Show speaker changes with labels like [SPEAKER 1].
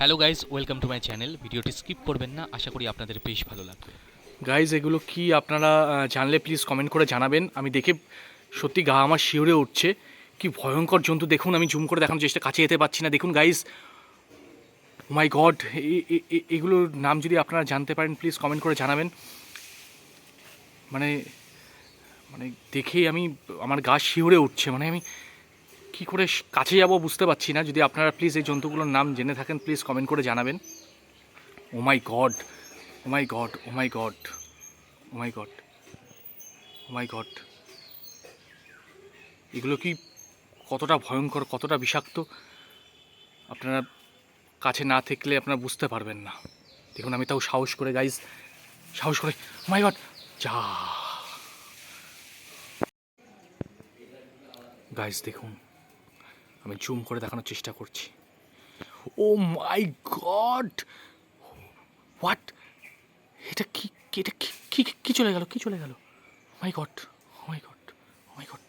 [SPEAKER 1] Hello guys welcome to my channel ভিডিওটি skip করবেন না, আশা করি আপনাদের বেশ ভালো লাগবে।
[SPEAKER 2] গাইজ এগুলো কি আপনারা জানলে প্লিজ কমেন্ট করে জানাবেন। আমি দেখে সত্যি গা আমার শিউরে উঠছে। কি ভয়ঙ্কর জন্তু, দেখুন, আমি জুম করে দেখানোর চেষ্টা, কাছে যেতে পারছি না। দেখুন গাইজ মাই গড এগুলোর নাম যদি আপনারা জানতে পারেন প্লিজ কমেন্ট করে জানাবেন। মানে মানে দেখেই আমি, আমার গা শিউরে উঠছে। মানে আমি কি করে কাছে যাব বুঝতে পারছি না। যদি আপনারা প্লিজ এই জন্তুগুলোর নাম জেনে থাকেন প্লিজ কমেন্ট করে জানাবেন। ও my god oh my god oh my god oh my god oh my god এগুলো কি কতটা ভয়ঙ্কর, কতটা বিষাক্ত? আপনারা কাছে না থাকলে আপনারা বুঝতে পারবেন না। দেখুন, আমি তাও সাহস করে গাইজ সাহস করে। মাই গড যা। গাইজ দেখুন আমি জুম করে দেখানোর চেষ্টা করছি। Oh my god! হোয়াট? এটা কি এটা কি কি চলে গেল, কি চলে গেল? My god my god my god.